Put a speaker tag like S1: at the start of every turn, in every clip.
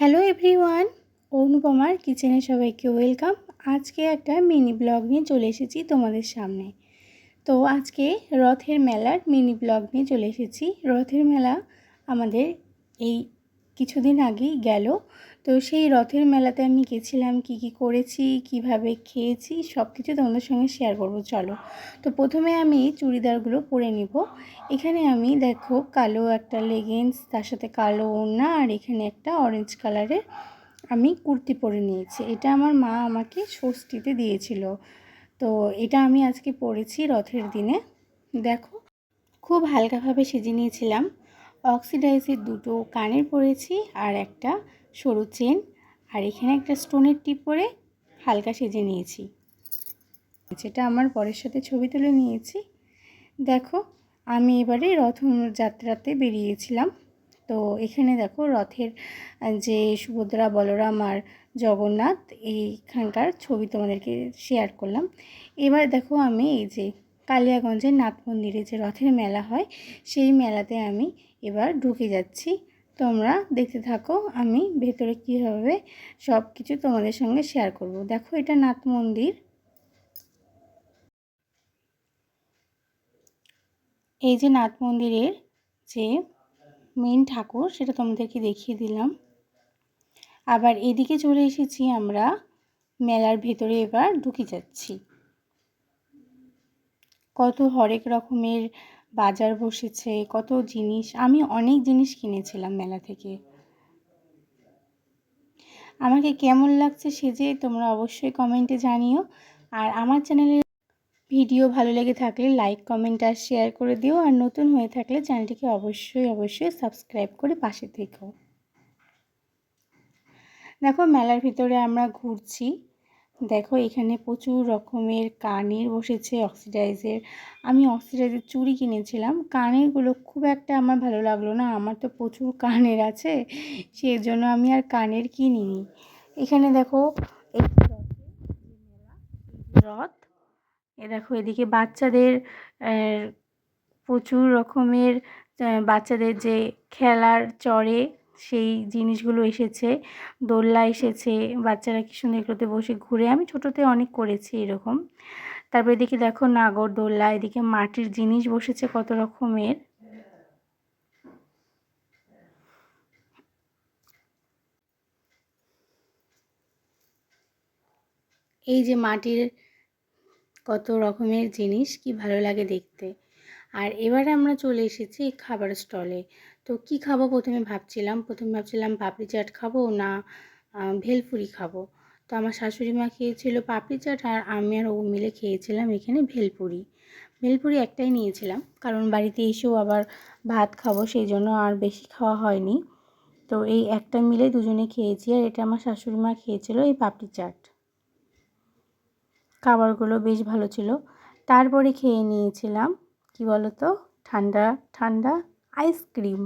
S1: Hello everyone, অনুপমার কিচেনে সবাইকে welcome. আজকে একটা মিনি ব্লগ নিয়ে চলে এসেছি তোমাদের সামনে। তো আজকে রথের মেলার মিনি ব্লগ নিয়ে চলে এসেছি। রথের মেলা আমাদের এই কিছুদিন আগেই গেল। তো সেই রথের মেলাতে আমি গেছিলাম, কি কি করেছি, কীভাবে খেয়েছি সব কিছু তোমাদের সঙ্গে শেয়ার করব, চলো। তো প্রথমে আমি চুড়িদারগুলো পরে নিব। এখানে আমি দেখো কালো একটা লেগিংস তার সাথে কালো ওড়না আর এখানে একটা অরেঞ্জ কালারের আমি কুর্তি পরে নিয়েছি। এটা আমার মা আমাকে ষষ্ঠীতে দিয়েছিল। তো এটা আমি আজকে পরেছি রথের দিনে। দেখো, খুব হালকাভাবে সেজে নিয়েছিলাম। অক্সিডাইজের দুটো কানের পরেছি আর একটা সরু চেন। আর এখানে একটা স্টোনের টিপ পরে হালকা সেজে নিয়েছি। যেটা আমার বরের সাথে ছবি তুলে নিয়েছি। দেখো, আমি এবারে রথ যাত্রাতে বেরিয়েছিলাম। তো এখানে দেখো, রথের যে সুভদ্রা, বলরাম আর জগন্নাথ, এইখানকার ছবি তোমাদেরকে শেয়ার করলাম। এবার দেখো আমি এই যে কালিয়াগঞ্জের নাথ মন্দিরে যে রথের মেলা হয়, সেই মেলাতে আমি এবার ঢুকে যাচ্ছি। তোমরা দেখতে থাকো, আমি ভেতরে কীভাবে সব কিছু তোমাদের সঙ্গে শেয়ার করব। দেখো, এটা নাথ মন্দির। এই যে নাথ মন্দিরের যে মেন ঠাকুর, সেটা তোমাদেরকে দেখিয়ে দিলাম। আবার এদিকে চলে এসেছি আমরা, মেলার ভেতরে এবার ঢুকে যাচ্ছি। কত হরেক রকমের বাজার বসেছে, কত জিনিস। আমি অনেক জিনিস কিনেছিলাম মেলা থেকে। আমাকে কেমন লাগছে সেজে তোমরা অবশ্যই কমেন্টে জানিও। আর আমার চ্যানেলে ভিডিও ভালো লেগে থাকলে লাইক, কমেন্ট আর শেয়ার করে দিও। আর নতুন হয়ে থাকলে চ্যানেলটিকে অবশ্যই অবশ্যই সাবস্ক্রাইব করে পাশে থেকো। দেখো, মেলার ভিতরে আমরা ঘুরছি। দেখো এখানে প্রচুর রকমের কানের বসেছে অক্সিডাইজের। আমি অক্সিডাইজের চুড়ি কিনেছিলাম। কানেরগুলো খুব একটা আমার ভালো লাগল না। আমার তো প্রচুর কানের আছে সেই জন্য আমি আর কানের কিনিনি। এখানে দেখো রথ। এ দেখো এদিকে বাচ্চাদের প্রচুর রকমের বাচ্চাদের যে খেলার চড়ে সেই জিনিসগুলো এসেছে দোলনা এসেছে, বাচ্চারা কি সুন্দর এগুলোতে বসে ঘুরে, আমি ছোটোতে অনেক করেছি এরকম। তারপরে এদিকে দেখো নাগর দোল্লা, এদিকে মাটির জিনিস বসেছে কত রকমের। এই যে মাটির কত রকমের জিনিস, কি ভালো লাগে দেখতে। আর এবারে আমরা চলে এসেছি খাবার স্টলে। তো কি খাব? প্রথমে ভাবছিলাম প্রথমে ভাবছিলাম পাপড়ি চাট খাব না ভেলপুরি খাব। তো আমার শাশুড়ি মা খেয়েছিল পাপড়ি চাট আর আমি আর ও মিলে খেয়েছিলাম এখানে ভেলপুরি। ভেলপুরি একটাই নিয়েছিলাম, কারণ বাড়িতে এসেও আবার ভাত খাব, সেই জন্য আর বেশি খাওয়া হয়নি। তো এই একটা মিলে দুজনে খেয়েছি আর এটা আমার শাশুড়ি মা খেয়েছিল এই পাপড়ি চাট। খাবারগুলো বেশ ভালো ছিল। তারপরে খেয়ে নিয়েছিলাম কি বলতো? ঠান্ডা ঠান্ডা আইসক্রিম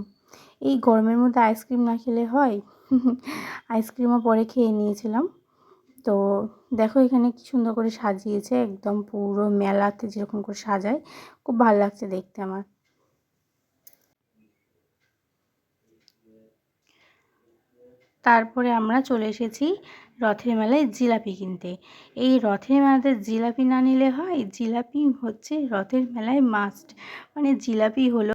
S1: এই গরমের মধ্যে আইসক্রিম না খেলে হয়? আইসক্রিমও পরে খেয়ে নিয়েছিলাম। তো দেখো এখানে কি সুন্দর করে সাজিয়েছে, একদম পুরো মেলাতে যেরকম করে সাজায়, খুব ভালো লাগছে দেখতে আমার। তারপরে আমরা চলে এসেছি রথের মেলায় জিলাপি কিনতে। এই রথের মেলাতে জিলাপি না নিলে হয়, জিলাপি হচ্ছে রথের মেলায় মাস্ট মানে জিলাপি হলো